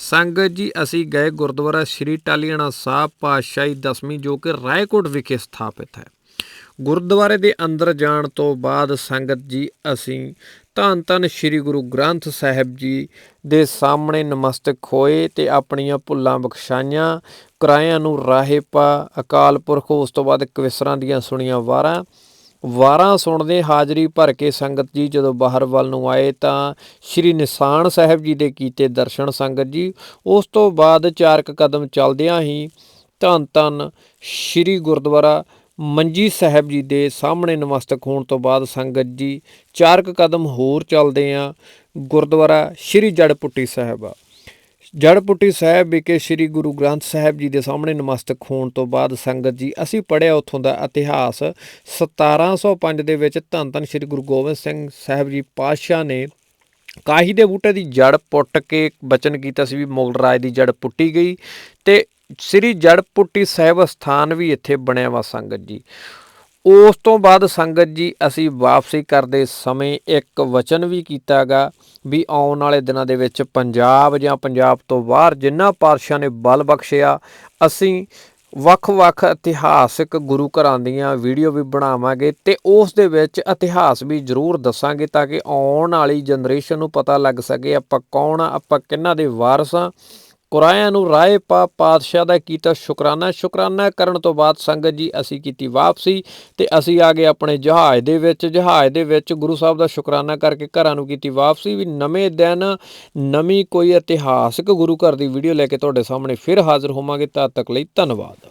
ਸੰਗਤ ਜੀ, ਅਸੀਂ ਗਏ ਗੁਰਦੁਆਰਾ ਸ੍ਰੀ ਟਾਲੀਆਣਾ ਸਾਹਿਬ ਪਾਤਸ਼ਾਹੀ ਦਸਵੀਂ, ਜੋ ਕਿ ਰਾਏਕੋਟ ਵਿਖੇ ਸਥਾਪਿਤ ਹੈ। ਗੁਰਦੁਆਰੇ ਦੇ ਅੰਦਰ ਜਾਣ ਤੋਂ ਬਾਅਦ ਸੰਗਤ ਜੀ, ਅਸੀਂ ਧੰਨ ਧੰਨ ਸ੍ਰੀ ਗੁਰੂ ਗ੍ਰੰਥ ਸਾਹਿਬ ਜੀ ਦੇ ਸਾਹਮਣੇ ਨਮਸਤਕ ਹੋਏ ਤੇ ਆਪਣੀਆਂ ਭੁੱਲਾਂ ਬਖਸ਼ਾਈਆਂ। ਕਿਰਾਇਆਂ ਨੂੰ ਰਾਹੇ ਪਾ ਅਕਾਲ ਪੁਰਖ, ਉਸ ਤੋਂ ਬਾਅਦ ਕਵਿਸਰਾਂ ਦੀਆਂ ਸੁਣੀਆਂ ਵਾਰਾਂ। ਵਾਰਾਂ ਸੁਣਦੇ ਹਾਜ਼ਰੀ ਭਰ ਕੇ ਸੰਗਤ ਜੀ ਜਦੋਂ ਬਾਹਰ ਵੱਲ ਨੂੰ ਆਏ ਤਾਂ ਸ਼੍ਰੀ ਨਿਸ਼ਾਨ ਸਾਹਿਬ ਜੀ ਦੇ ਕੀਤੇ ਦਰਸ਼ਨ ਸੰਗਤ ਜੀ, ਉਸ ਤੋਂ ਬਾਅਦ ਚਾਰਕ ਕਦਮ ਚੱਲਦਿਆਂ ਹੀ ਧੰਨ ਧੰਨ ਸ਼੍ਰੀ ਗੁਰਦੁਆਰਾ ਮੰਜੀ ਸਾਹਿਬ ਜੀ ਦੇ ਸਾਹਮਣੇ ਨਮਸਤਕ ਹੋਣ ਤੋਂ ਬਾਅਦ ਸੰਗਤ ਜੀ ਚਾਰਕ ਕਦਮ ਹੋਰ ਚੱਲਦੇ ਆ ਗੁਰਦੁਆਰਾ ਸ਼੍ਰੀ ਜੜਪੁੱਟੀ ਸਾਹਿਬ ਆ ਜੜਪੁੱਟੀ ਸਾਹਿਬ ਵਿਖੇ ਸ੍ਰੀ ਗੁਰੂ ਗ੍ਰੰਥ ਸਾਹਿਬ ਜੀ ਦੇ ਸਾਹਮਣੇ ਨਮਸਤਕ ਹੋਣ ਤੋਂ ਬਾਅਦ ਸੰਗਤ ਜੀ, ਅਸੀਂ ਪੜਿਆ ਉੱਥੋਂ ਦਾ ਇਤਿਹਾਸ। 1705 ਦੇ ਵਿੱਚ ਧੰਨ ਧੰਨ ਸ੍ਰੀ ਗੁਰੂ ਗੋਬਿੰਦ ਸਿੰਘ ਸਾਹਿਬ ਜੀ ਪਾਤਸ਼ਾਹ ਨੇ ਕਾਹੀ ਦੇ ਬੂਟੇ ਦੀ ਜੜ ਪੁੱਟ ਕੇ ਬਚਨ ਕੀਤਾ ਸੀ ਵੀ ਮੁਗਲ ਰਾਜ ਦੀ ਜੜ ਪੁੱਟੀ ਗਈ ਤੇ ਸ੍ਰੀ ਜੜਪੁੱਟੀ ਸਾਹਿਬ ਸਥਾਨ ਵੀ ਇੱਥੇ ਬਣਿਆ ਵਾ ਸੰਗਤ ਜੀ। ਉਸ ਤੋਂ ਬਾਅਦ ਸੰਗਤ ਜੀ ਅਸੀਂ ਵਾਪਸੀ ਕਰਦੇ ਸਮੇਂ ਇੱਕ ਵਚਨ ਵੀ ਕੀਤਾਗਾ ਵੀ ਆਉਣ ਵਾਲੇ ਦਿਨਾਂ ਦੇ ਵਿੱਚ ਪੰਜਾਬ ਜਾਂ ਪੰਜਾਬ ਤੋਂ ਬਾਹਰ ਜਿੰਨਾ ਪਾਤਸ਼ਾਹ ਨੇ ਬਲ ਬਖਸ਼ਿਆ, ਅਸੀਂ ਵੱਖ-ਵੱਖ ਇਤਿਹਾਸਿਕ ਗੁਰੂ ਘਰਾਂ ਦੀਆਂ ਵੀਡੀਓ ਵੀ ਬਣਾਵਾਂਗੇ ਤੇ ਉਸ ਦੇ ਵਿੱਚ ਇਤਿਹਾਸ ਵੀ ਜ਼ਰੂਰ ਦੱਸਾਂਗੇ ਤਾਂ ਕਿ ਆਉਣ ਵਾਲੀ ਜਨਰੇਸ਼ਨ ਨੂੰ ਪਤਾ ਲੱਗ ਸਕੇ ਆਪਾਂ ਕੌਣ ਆ, ਆਪਾਂ ਕਿਹਨਾਂ ਦੇ ਵਾਰਸ ਆ ਕੁਰਾਇਆਂ ਨੂੰ ਰਾਏ ਪਾ ਪਾਤਸ਼ਾਹ ਦਾ ਕੀਤਾ ਸ਼ੁਕਰਾਨਾ। ਸ਼ੁਕਰਾਨਾ ਕਰਨ ਤੋਂ ਬਾਅਦ ਸੰਗਤ ਜੀ ਅਸੀਂ ਕੀਤੀ ਵਾਪਸੀ ਤੇ ਅਸੀਂ ਆ ਗਏ ਆਪਣੇ ਜਹਾਜ਼ ਦੇ ਵਿੱਚ। ਜਹਾਜ਼ ਦੇ ਵਿੱਚ ਗੁਰੂ ਸਾਹਿਬ ਦਾ ਸ਼ੁਕਰਾਨਾ ਕਰਕੇ ਘਰਾਂ ਨੂੰ ਕੀਤੀ ਵਾਪਸੀ। ਵੀ ਨਵੇਂ ਦਿਨ, ਨਵੀਂ ਕੋਈ ਇਤਿਹਾਸਕ ਗੁਰੂ ਘਰ ਦੀ ਵੀਡੀਓ ਲੈ ਕੇ ਤੁਹਾਡੇ ਸਾਹਮਣੇ ਫਿਰ ਹਾਜ਼ਰ ਹੋਵਾਂਗੇ। ਤਦ ਤੱਕ ਲਈ ਧੰਨਵਾਦ।